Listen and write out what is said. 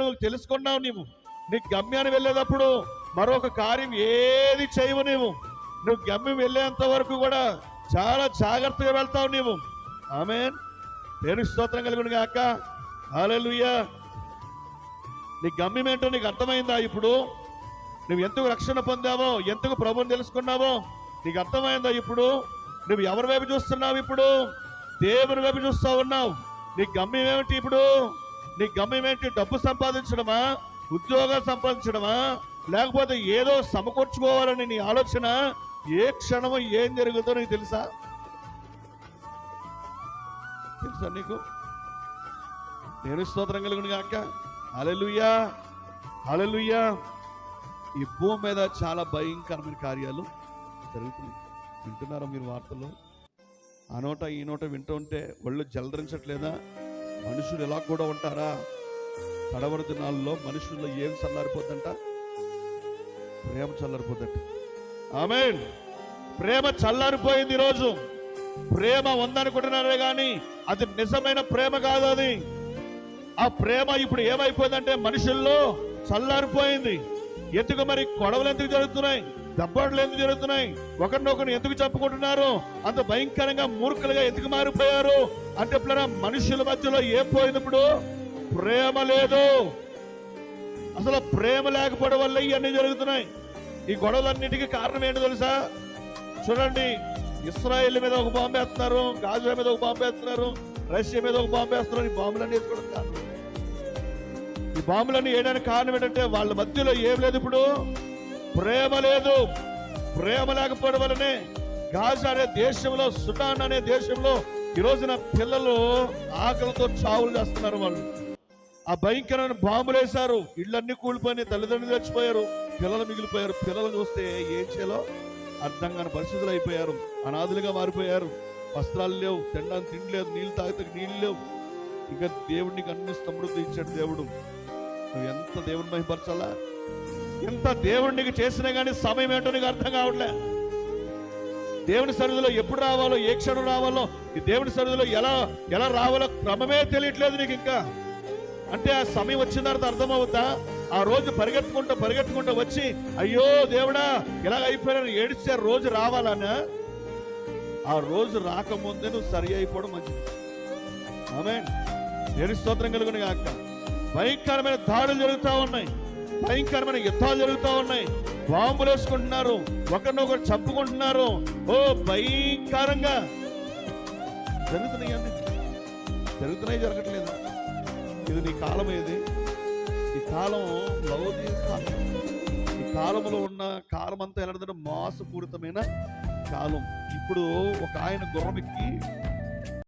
నువ్వు తెలుసుకున్నావు నీవు. నీ గమ్యాన్ని వెళ్ళేటప్పుడు మరొక కార్యం ఏది చేయవు నీవు. నువ్వు గమ్యం వెళ్ళేంత వరకు కూడా చాలా జాగ్రత్తగా వెళ్తావు నీవు. ఆమె నేను స్తోత్రం కలుగును గాక. హల్లెలూయా. నీ గమ్యం ఏంటో నీకు అర్థమైందా ఇప్పుడు? నువ్వు ఎందుకు రక్షణ పొందావో ఎందుకు ప్రభుని తెలుసుకున్నావో నీకు అర్థమైందా ఇప్పుడు? నువ్వు ఎవరి వైపు చూస్తున్నావు ఇప్పుడు? దేవుని వైపు చూస్తా ఉన్నావు. నీ గమ్యం ఏమిటి ఇప్పుడు? నీ గమ్యం ఏంటి? డబ్బు సంపాదించడమా? ఉద్యోగం సంపాదించడమా? లేకపోతే ఏదో సమకూర్చుకోవాలని నీ ఆలోచన? ఏ క్షణము ఏం జరుగుతుందో నీకు తెలుసా? తెలుసా నీకు? నేను స్తోత్రం కలుగును కాక అలెలుయ్యా అలెలుయ్యా ఈ భూమి మీద చాలా భయంకరమైన కార్యాలు జరుగుతున్నాయి. వింటున్నారా మీరు వార్తల్లో ఆ నోట ఈ నోట వింటూ ఉంటే ఒళ్ళు జలదరించట్లేదా? మనుషులు ఎలా కూడా ఉంటారా? కడవర దినాల్లో మనుషుల్లో ఏం చల్లారిపోద్దంట? ప్రేమ చల్లారిపోద్దట. ఆమె ప్రేమ చల్లారిపోయింది ఈరోజు. ప్రేమ ఉందనుకుంటున్నారే కానీ అది నిజమైన ప్రేమ కాదు అది. ఆ ప్రేమ ఇప్పుడు ఏమైపోయిందంటే మనుషుల్లో చల్లారిపోయింది. ఎందుకు మరి గొడవలు ఎందుకు జరుగుతున్నాయి? దెబ్బలు ఎందుకు జరుగుతున్నాయి? ఒకరినొకరు ఎందుకు చెప్పుకుంటున్నారు అంత భయంకరంగా మూర్ఖలుగా ఎందుకు మారిపోయారు? అంటే ఇప్పుడు మనుషుల మధ్యలో ఏం పోయింది ఇప్పుడు ప్రేమ లేదు. అసలు ప్రేమ లేకపోవడం వల్ల ఇవన్నీ జరుగుతున్నాయి. ఈ గొడవలన్నిటికీ కారణం ఏంటో తెలుసా? చూడండి ఇస్రాయేల్ మీద ఒక బాంబు వేస్తున్నారు గాజా మీద ఒక బాంబు వేస్తున్నారు రష్యా మీద ఒక బాంబు వేస్తున్నారు ఈ బాంబులన్నీ కూడా కారణం ఈ బాంబులన్నీ వేయడానికి కారణం ఏంటంటే వాళ్ళ మధ్యలో ఏం లేదు ఇప్పుడు. ప్రేమ లేదు. ప్రేమ లేకపోవడం వల్లనే గాజా అనే దేశంలో సుడాన్ అనే దేశంలో ఈ రోజున పిల్లలు ఆకలితో చావులు చేస్తున్నారు వాళ్ళు. ఆ భయంకరమైన బాంబులు వేశారు. ఇళ్ళన్నీ కూలిపోయి తల్లిదండ్రులు చచ్చిపోయారు. పిల్లలు మిగిలిపోయారు. పిల్లలు చూస్తే ఏం చేయాలో అర్థం కాని పరిస్థితులు అయిపోయారు. అనాథులుగా మారిపోయారు. వస్త్రాలు లేవు. తినడానికి తిండి లేదు. నీళ్ళు తాగితే నీళ్ళు లేవు. ఇక దేవుడికి అన్ని సమృద్ధి ఇచ్చాడు దేవుడు. నువ్వు ఎంత దేవుని మహిపరచాలా ఎంత దేవుడికి చేసినా కానీ సమయం ఏంటో నీకు అర్థం కావట్లే. దేవుని సన్నిధిలో ఎప్పుడు రావాలో ఏ క్షణం రావాలో ఈ దేవుని సన్నిధిలో ఎలా ఎలా రావాలో క్రమమే తెలియట్లేదు నీకు ఇంకా. అంటే ఆ సమయం వచ్చిన తర్వాత అర్థమవుతా ఆ రోజు పరిగెత్తుకుంటూ పరిగెత్తుకుంటూ వచ్చి అయ్యో దేవుడా ఇలా అయిపోయాను ఏడిస్తే రోజు రావాలనా? ఆ రోజు రాకముందే నువ్వు సరి అయిపోవడం మంచిది. ఆమె నేను స్తోత్రం కలుగును గాక భయంకరమైన దాడులు జరుగుతూ ఉన్నాయి. భయంకరమైన యుద్ధాలు జరుగుతూ ఉన్నాయి. బాంబులు వేసుకుంటున్నారు. ఒకరినొకరు చంపుకుంటున్నారు. ఓ భయంకరంగా. జరుగుతున్నాయి అన్ని? జరుగుతున్నాయి జరగట్లేదు? ఇది నీ కాలం ఏది? ఈ కాలం లౌకిక కాలం. ఈ కాలంలో ఉన్న కాలం అంతా ఎలా మోసపూరితమైన కాలం. ఇప్పుడు ఒక ఆయన గుర్రం ఎక్కి